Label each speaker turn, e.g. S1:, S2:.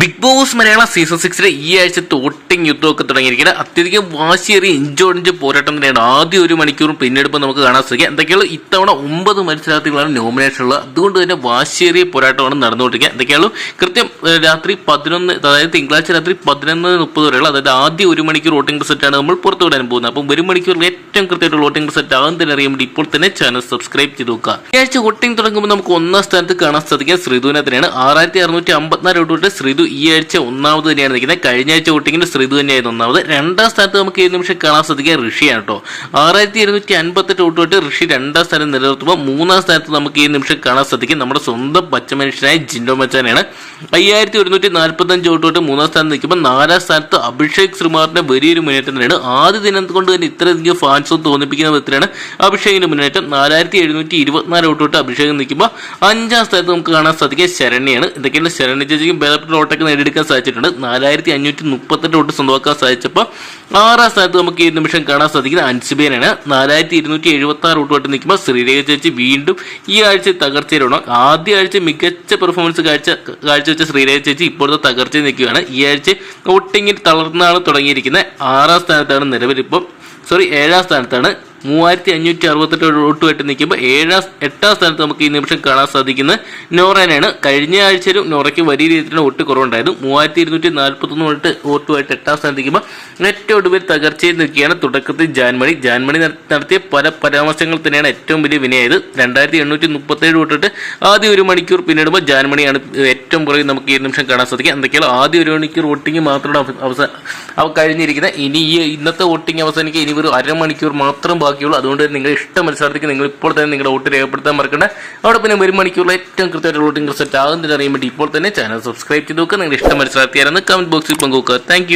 S1: Big boss Malayala season സിക്സിലെ ഈ ആഴ്ചത്തെ വോട്ടിംഗ് യുദ്ധമൊക്കെ തുടങ്ങിയിരിക്കുന്നത് അത്യധികം വാശിയേറിയ ഇഞ്ചോടിഞ്ച് പോരാട്ടം തന്നെയാണ്. ആദ്യ ഒരു മണിക്കൂറും പിന്നീട് നമുക്ക് കാണാൻ സാധിക്കുക എന്തൊക്കെയാണ് ഇത്തവണ ഒമ്പത് മത്സരാർത്ഥികളാണ് നോമിനേഷൻ ഉള്ളത്. അതുകൊണ്ട് തന്നെ വാശിയേറിയ പോരാട്ടമാണ് നടന്നുകൊണ്ടിരിക്കുക. എന്തൊക്കെയാണ് കൃത്യം രാത്രി പതിനൊന്ന് അതായത് തിങ്കളാഴ്ച രാത്രി പതിനൊന്ന് മുപ്പത് വരെയുള്ള അതായത് ആദ്യ ഒരു മണിക്കൂർ വോട്ടിംഗ് റിസൾട്ടാണ് നമ്മൾ പുറത്തു വിടാൻ പോകുന്നത്. അപ്പം ഒരു മണിക്കൂറിൽ ഏറ്റവും കൃത്യമായിട്ട് വോട്ടിംഗ് റിസൾട്ട് ആകും തന്നെ അറിയാൻ വേണ്ടി ഇപ്പോൾ തന്നെ ചാനൽ സബ്സ്ക്രൈബ് ചെയ്ത് നോക്കുക. ഈ ആഴ്ച വോട്ടിംഗ് തുടങ്ങുമ്പോൾ നമുക്ക് ഒന്നാം സ്ഥാനത്ത് കാണാൻ സാധിക്കുക ശ്രീധുവിനെ തന്നെയാണ്. ആറായിരത്തി അറുന്നൂറ്റി അമ്പത്തിനാല് വോട്ട് ശ്രീധു ഈ ആഴ്ച ഒന്നാമത് തന്നെയാണ് നിൽക്കുന്നത്. കഴിഞ്ഞ ആഴ്ച വോട്ടിങ്ങിൽ ശ്രീതു തന്നെയായിരുന്നു ഒന്നാമത്. രണ്ടാം സ്ഥാനത്ത് നമുക്ക് ഈ നിമിഷം കാണാൻ സാധിക്കുക ഋഷിയാണ് കേട്ടോ. ആറായിരത്തി ഇരുന്നൂറ്റി അൻപത്തെട്ട് വോട്ട് തൊട്ട് ഋഷി രണ്ടാം സ്ഥാനം നിലനിർത്തുമ്പോൾ മൂന്നാം സ്ഥാനത്ത് നമുക്ക് ഈ നിമിഷം കാണാൻ സാധിക്കും. നമ്മുടെ സ്വന്തം പച്ചമനുഷ്യനായ ജിൻഡോ മച്ചാനാണ് അയ്യായിരത്തി ഒരുന്നൂറ്റി നാൽപ്പത്തഞ്ച് വോട്ട് തൊട്ട് മൂന്നാം സ്ഥാനത്ത് നിൽക്കുമ്പോൾ നാലാം സ്ഥാനത്ത് അഭിഷേക് ശ്രീമാറിന്റെ വലിയൊരു മുന്നേറ്റം തന്നെയാണ്. ആദ്യ ദിനം കൊണ്ട് തന്നെ ഇത്രയധികം ഫാൻസ് തോന്നിപ്പിക്കുന്ന വിധത്തിലാണ് അഭിഷേകിന്റെ മുന്നേറ്റം. നാലായിരത്തി എഴുന്നൂറ്റി ഇരുപത്തിനാല് വോട്ട് തൊട്ട് അഭിഷേകം നിൽക്കുമ്പോൾ അഞ്ചാം സ്ഥാനത്ത് നമുക്ക് കാണാൻ സാധിക്കുക ശരണ്യാണ്. ഇതൊക്കെയാണ് ശരണ്യ ചേച്ചിക്കും ബലപ്പെട്ട വോട്ടൊക്കെ നേടിയെടുക്കാൻ സാധിച്ചിട്ടുണ്ട്. നാലായിരത്തി അഞ്ഞൂറ്റി മുപ്പത്തെട്ട് വോട്ട് സ്വന്തമാക്കാൻ സാധിച്ചപ്പോൾ ആറാം സ്ഥാനത്ത് നമുക്ക് ഈ നിമിഷം കാണാൻ സാധിക്കുന്നത് അൻസിബേനാണ്. നാലായിരത്തി ഇരുന്നൂറ്റി എഴുപത്തി ആറ് വോട്ട് തൊട്ട് നിൽക്കുമ്പോൾ ശ്രീരേഖ ചേച്ചി വീണ്ടും ഈ ആഴ്ച തകർച്ചയിലാണ്. ആദ്യ ആഴ്ച മികച്ച പെർഫോമൻസ് കാഴ്ച കാഴ്ചവെച്ച ശ്രീരേഖ ചേച്ചി ഇപ്പോഴത്തെ തകർച്ചയിൽ നിൽക്കുകയാണ്. ഈ ആഴ്ച വോട്ടിങ്ങിൽ തളർന്നാണ് തുടങ്ങിയിരിക്കുന്നത്. ആറാം സ്ഥാനത്താണ് നിലവിൽ നിലവിലിപ്പം സോറി ഏഴാം സ്ഥാനത്താണ് മൂവായിരത്തി അഞ്ഞൂറ്റി അറുപത്തെട്ട് വോട്ടുമായിട്ട് നിൽക്കുമ്പോൾ ഏഴാം എട്ടാം സ്ഥാനത്ത് നമുക്ക് ഈ നിമിഷം കാണാൻ സാധിക്കുന്നത് നോറേനാണ്. കഴിഞ്ഞ ആഴ്ചയിലും നോറയ്ക്ക് വലിയ രീതിയിലുള്ള വോട്ട് കുറവുണ്ടായിരുന്നു. മൂവായിരത്തി ഇരുന്നൂറ്റി നാൽപ്പത്തൊന്ന് വോട്ട് വോട്ടുമായിട്ട് എട്ടാം സ്ഥാനത്ത് നിൽക്കുമ്പോൾ ഏറ്റവും ഒടുവിൽ തകർച്ചയിൽ നിൽക്കുകയാണ് തുടക്കത്തിൽ ജാൻമണി. ജാൻമണി നട- നടത്തിയ പല പരാമർശങ്ങൾ തന്നെയാണ് ഏറ്റവും വലിയ വിനയായത്. രണ്ടായിരത്തി എണ്ണൂറ്റി മുപ്പത്തേഴ് വോട്ടിട്ട് ആദ്യ ഒരു മണിക്കൂർ പിന്നിടുമ്പോൾ ജാൻമണിയാണ് ഏറ്റവും പുറകിൽ നമുക്ക് ഈ നിമിഷം കാണാൻ സാധിക്കുക. എന്തൊക്കെയാണ് ആദ്യ ഒരു മണിക്കൂർ വോട്ടിംഗ് മാത്രമാണ് അവസാന അവസാനം അവ കഴിഞ്ഞിരിക്കുന്നത്. ഇനി ഈ ഇന്നത്തെ വോട്ടിംഗ് അവസാനിക്കുക ഇനി ഒരു അരമണിക്കൂർ മാത്രം ബാക്കിയുള്ളൂ. അതുകൊണ്ട് തന്നെ നിങ്ങളുടെ ഇഷ്ട നിങ്ങൾ ഇപ്പോൾ തന്നെ നിങ്ങളുടെ വോട്ട് രേഖപ്പെടുത്താൻ മറക്കണ്ട. അവിടെ പിന്നെ ഒരു മണിക്കൂറിൽ ഏറ്റവും കൃത്യമായിട്ട് വോട്ടിംഗ് റിസൾട്ട് ആകുന്നതിന് അറിയാൻ വേണ്ടി ഇപ്പോൾ തന്നെ ചാനൽ സബ്സ്ക്രൈബ് ചെയ്ത് നോക്കുക. നിങ്ങളുടെ ഇഷ്ട മത്സരാർത്ഥിയാരെന്ന് കമന്റ് ബോക്സിൽ പങ്കുവെക്കുക. താങ്ക്